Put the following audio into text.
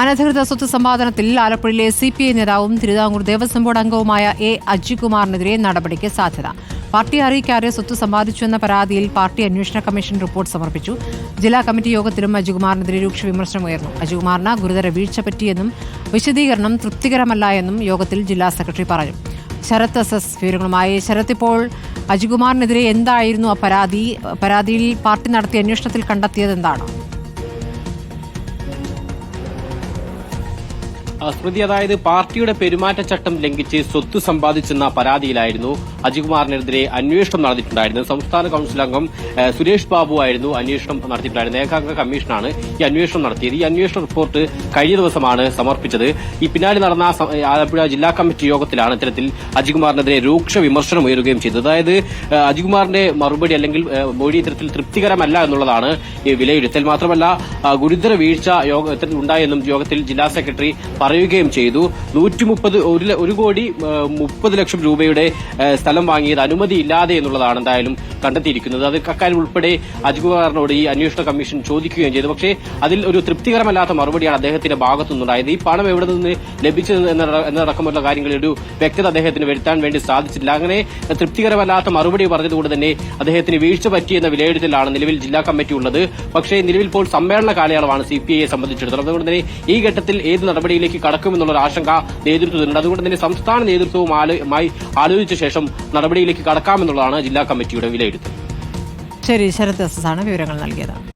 അനധികൃത സ്വത്ത് സമ്പാദനത്തിൽ ആലപ്പുഴയിലെ സി പി ഐ നേതാവും തിരുവിതാംകൂർ ദേവസ്വം ബോർഡ് അംഗവുമായ എ അജികുമാറിനെതിരെ നടപടിക്ക് സാധ്യത. പാർട്ടി അറിയിക്കാതെ സ്വത്ത് സമ്പാദിച്ചുവെന്ന പരാതിയിൽ പാർട്ടി അന്വേഷണ കമ്മീഷൻ റിപ്പോർട്ട് സമർപ്പിച്ചു. ജില്ലാ കമ്മിറ്റി യോഗത്തിലും അജികുമാറിനെതിരെ രൂക്ഷ വിമർശനമുയർന്നു അജികുമാറിന് ഗുരുതര വീഴ്ച പറ്റിയെന്നും വിശദീകരണം തൃപ്തികരമല്ല എന്നും യോഗത്തിൽ ജില്ലാ സെക്രട്ടറി പറഞ്ഞു. ശരത് എസ് എസ് വിവരങ്ങളുമായി ശരത് ഇപ്പോൾ അജികുമാറിനെതിരെ എന്തായിരുന്നു ആ പരാതി? പരാതിയിൽ പാർട്ടി നടത്തിയ അന്വേഷണത്തിൽ കണ്ടെത്തിയത് സ്മൃതി അതായത് പാർട്ടിയുടെ പെരുമാറ്റച്ചട്ടം ലംഘിച്ച് സ്വത്ത് സമ്പാദിച്ചെന്ന പരാതിയിലായിരുന്നു അജികുമാറിനെതിരെ അന്വേഷണം നടത്തിയിട്ടുണ്ടായിരുന്നത്. സംസ്ഥാന കൌൺസിൽ അംഗം സുരേഷ് ബാബു ആയിരുന്നു അന്വേഷണം നടത്തിയിട്ടുണ്ടായിരുന്നത്. ഏകാംഗ കമ്മീഷനാണ് ഈ അന്വേഷണം നടത്തിയത്. ഈ അന്വേഷണ റിപ്പോർട്ട് കഴിഞ്ഞ ദിവസമാണ് സമർപ്പിച്ചത്. ഈ പിന്നാലെ നടന്ന ആലപ്പുഴ ജില്ലാ കമ്മിറ്റി യോഗത്തിലാണ് ഇത്തരത്തിൽ അജികുമാറിനെതിരെ രൂക്ഷ വിമർശനം ഉയരുകയും ചെയ്തത്. അതായത് അജികുമാറിന്റെ മറുപടി അല്ലെങ്കിൽ മൊഴി ഇത്തരത്തിൽ തൃപ്തികരമല്ല എന്നുള്ളതാണ് വിലയിരുത്തൽ. മാത്രമല്ല ഗുരുതര വീഴ്ച യോഗത്തിൽ ഉണ്ടായെന്നും യോഗത്തിൽ ജില്ലാ സെക്രട്ടറി പറയുകയും ചെയ്തു. നൂറ്റി മുപ്പത് ഒരു കോടി മുപ്പത് ലക്ഷം രൂപയുടെ സ്ഥലം വാങ്ങിയത് അനുമതിയില്ലാതെ എന്നുള്ളതാണ് എന്തായാലും കണ്ടെത്തിയിരിക്കുന്നത്. അത് അക്കാര്യം ഉൾപ്പെടെ അജികുമാറിനോട് ഈ അന്വേഷണ കമ്മീഷൻ ചോദിക്കുകയും ചെയ്തു. പക്ഷേ അതിൽ ഒരു തൃപ്തികരമല്ലാത്ത മറുപടിയാണ് അദ്ദേഹത്തിന്റെ ഭാഗത്തുനിന്നുണ്ടായത്. ഈ പണം എവിടെ നിന്ന് ലഭിച്ചത് എന്ന- എന്നതടക്കമുള്ള കാര്യങ്ങളിൽ ഒരു വ്യക്തത അദ്ദേഹത്തിന് വരുത്താൻ വേണ്ടി സാധിച്ചില്ല അങ്ങനെ തൃപ്തികരമല്ലാത്ത മറുപടി പറഞ്ഞതുകൊണ്ട് തന്നെ അദ്ദേഹത്തിന് വീഴ്ച പറ്റിയെന്ന വിലയിരുത്തലാണ് നിലവിൽ ജില്ലാ കമ്മിറ്റി ഉള്ളത്. പക്ഷേ നിലവിൽ ഇപ്പോൾ സമ്മേളന കാലയളവാണ് സി പി ഐയെ സംബന്ധിച്ചിടത്തോളം. അതുകൊണ്ട് തന്നെ ഈ ഘട്ടത്തിൽ ഏത് നടപടിയിലേക്ക് കടക്കുമെന്നുള്ള ആശങ്ക നേതൃത്വത്തിനുണ്ട്. അതുകൊണ്ട് തന്നെ സംസ്ഥാന നേതൃത്വവും ആലോചിച്ച ശേഷം നടപടിയിലേക്ക് കടക്കാമെന്നുള്ളതാണ് ജില്ലാ കമ്മിറ്റിയുടെ വിലയിരുത്തൽ. ശരി ശരത് എസ് ആണ് വിവരങ്ങൾ നൽകിയത്.